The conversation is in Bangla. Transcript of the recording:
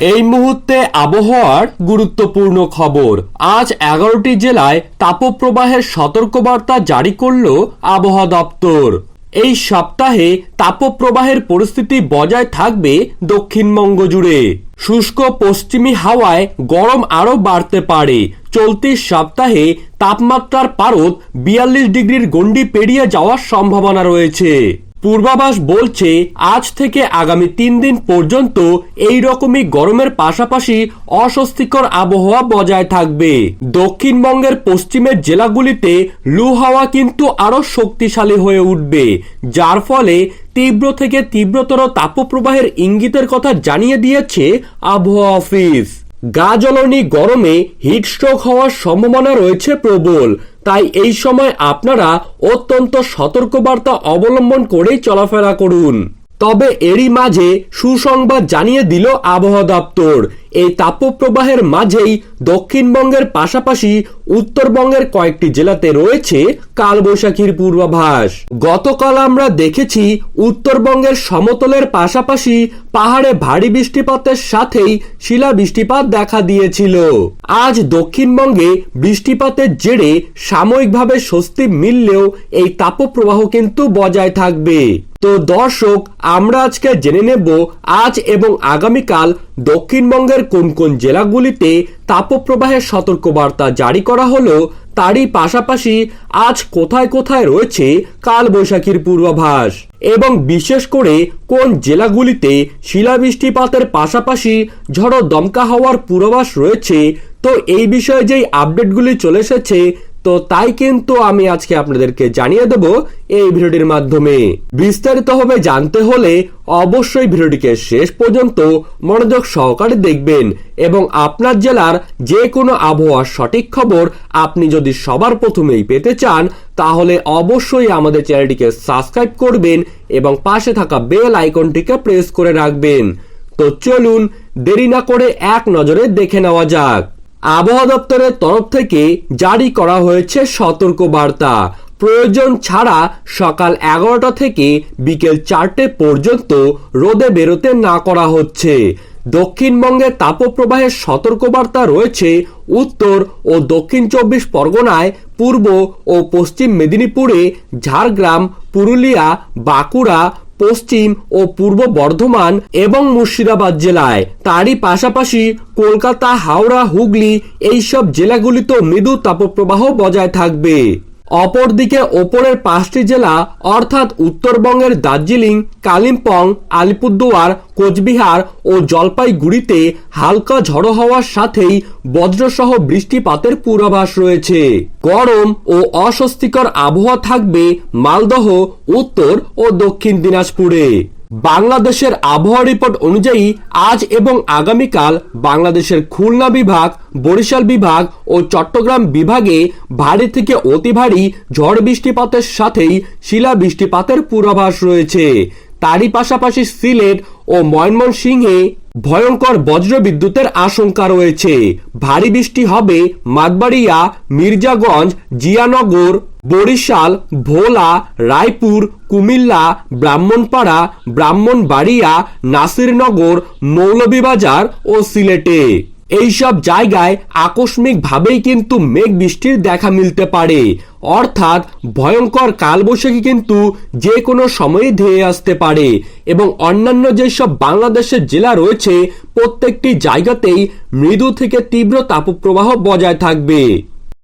এই মুহূর্তে আবহাওয়ার গুরুত্বপূর্ণ খবর। আজ এগারোটি জেলায় তাপপ্রবাহের সতর্কবার্তা জারি করল আবহাওয়া দপ্তর। এই সপ্তাহে তাপপ্রবাহের পরিস্থিতি বজায় থাকবে দক্ষিণবঙ্গ জুড়ে। শুষ্ক পশ্চিমী হাওয়ায় গরম আরও বাড়তে পারে। চলতি সপ্তাহে তাপমাত্রার পারদ বিয়াল্লিশ ডিগ্রির গণ্ডি পেরিয়ে যাওয়ার সম্ভাবনা রয়েছে। পূর্বাভাস বলছে, আজ থেকে আগামী তিন দিন পর্যন্ত এই রকমই গরমের পাশাপাশি অস্বস্তিকর আবহাওয়া বজায় থাকবে। দক্ষিণবঙ্গের পশ্চিমের জেলাগুলিতে লু হাওয়া কিন্তু আরও শক্তিশালী হয়ে উঠবে, যার ফলে তীব্র থেকে তীব্রতর তাপপ্রবাহের ইঙ্গিতের কথা জানিয়ে দিয়েছে আবহাওয়া অফিস। গা জ্বলনি গরমে হিটস্ট্রোক হওয়ার সম্ভাবনা রয়েছে প্রবল। তাই এই সময় আপনারা অত্যন্ত সতর্কবার্তা অবলম্বন করেই চলাফেরা করুন। তবে এরই মাঝে সুসংবাদ জানিয়ে দিল আবহাওয়া দপ্তর। এই তাপপ্রবাহের মাঝেই দক্ষিণবঙ্গের পাশাপাশি উত্তরবঙ্গের কয়েকটি জেলাতে রয়েছে কালবৈশাখীর পূর্বাভাস। গতকাল আমরা দেখেছি উত্তরবঙ্গের সমতলের পাশাপাশি পাহাড়ে ভারী বৃষ্টিপাতের সাথেই শিলা বৃষ্টিপাত দেখা দিয়েছিল। আজ দক্ষিণবঙ্গে বৃষ্টিপাতের জেরে সাময়িকভাবে স্বস্তি মিললেও এই তাপপ্রবাহ কিন্তু বজায় থাকবে। তো দর্শক, আমরা আজকে জেনে নেব আজ এবং আগামীকাল দক্ষিণবঙ্গের কোন কোন জেলাগুলিতে তাপপ্রবাহের সতর্কবার্তা জারি করা হলো, তারই পাশাপাশি আজ কোথায় কোথায় রয়েছে কালবৈশাখীর পূর্বাভাস, এবং বিশেষ করে কোন জেলাগুলিতে শিলাবৃষ্টিপাতের পাশাপাশি ঝড়ো দমকা হওয়ার পূর্বাভাস রয়েছে, তো এই বিষয়ে যেই আপডেটগুলি চলে এসেছে তো তাই কিন্তু আমি আজকে আপনাদেরকে জানিয়ে দেব এই ভিডিওটির মাধ্যমে। বিস্তারিতভাবে জানতে হলে অবশ্যই ভিডিওটিকে শেষ পর্যন্ত মনোযোগ সহকারে দেখবেন এবং আপনার জেলার যে কোনো আবহাওয়ার সঠিক খবর আপনি যদি সবার প্রথমেই পেতে চান, তাহলে অবশ্যই আমাদের চ্যানেলটিকে সাবস্ক্রাইব করবেন এবং পাশে থাকা বেল আইকনটিকে প্রেস করে রাখবেন। তো চলুন দেরি না করে এক নজরে দেখে নেওয়া যাক। আবহাওয়া দপ্তরের তরফ থেকে জারি করা হয়েছে সতর্ক বার্তা প্রয়োজন ছাড়া সকাল এগারোটা থেকে বিকেল চারটে পর্যন্ত রোদে বেরোতে না করা হচ্ছে। দক্ষিণবঙ্গে তাপপ্রবাহের সতর্কবার্তা রয়েছে উত্তর ও দক্ষিণ চব্বিশ পরগনায়, পূর্ব ও পশ্চিম মেদিনীপুরে, ঝাড়গ্রাম, পুরুলিয়া, বাঁকুড়া পশ্চিম ও পূর্ব বর্ধমান এবং মুর্শিদাবাদ জেলায়। তারই পাশাপাশি কলকাতা, হাওড়া, হুগলি এইসব জেলাগুলিতেও মৃদু তাপপ্রবাহ বজায় থাকবে। অপরদিকে ওপরের পাঁচটি জেলা অর্থাৎ উত্তরবঙ্গের দার্জিলিং, কালিম্পং, আলিপুরদুয়ার, কোচবিহার ও জলপাইগুড়িতে হালকা ঝড়ো হওয়ার সাথেই বজ্রসহ বৃষ্টিপাতের পূর্বাভাস রয়েছে। গরম ও অস্বস্তিকর আবহাওয়া থাকবে মালদহ, উত্তর ও দক্ষিণ দিনাজপুরে। বাংলাদেশের আবহাওয়া রিপোর্ট অনুযায়ী আজ এবং আগামীকাল বাংলাদেশের খুলনা বিভাগ, বরিশাল বিভাগ ও চট্টগ্রাম বিভাগে ভারী থেকে অতি ভারী ঝড় বৃষ্টিপাতের সাথেই শিলা বৃষ্টিপাতের পূর্বাভাস রয়েছে। তারই পাশাপাশি সিলেট ও ময়মনসিংহে ভয়ঙ্কর বজ্র বিদ্যুতের আশঙ্কা রয়েছে। ভারী বৃষ্টি হবে মাতবাড়িয়া, মির্জাগঞ্জ, জিয়ানগর বরিশাল, ভোলা, রায়পুর, কুমিল্লা, ব্রাহ্মণপাড়া, ব্রাহ্মণবাড়িয়া, নাসিরনগর, মৌলভীবাজার ও সিলেটে। এইসব জায়গায় আকস্মিকভাবেই কিন্তু মেঘ বৃষ্টির দেখা মিলতে পারে। অর্থাৎ ভয়ঙ্কর কালবৈশাখী কিন্তু যে কোনো সময়ে ধেয়ে আসতে পারে এবং অন্যান্য যেসব বাংলাদেশের জেলা রয়েছে, প্রত্যেকটি জায়গাতেই মৃদু থেকে তীব্র তাপপ্রবাহ বজায় থাকবে।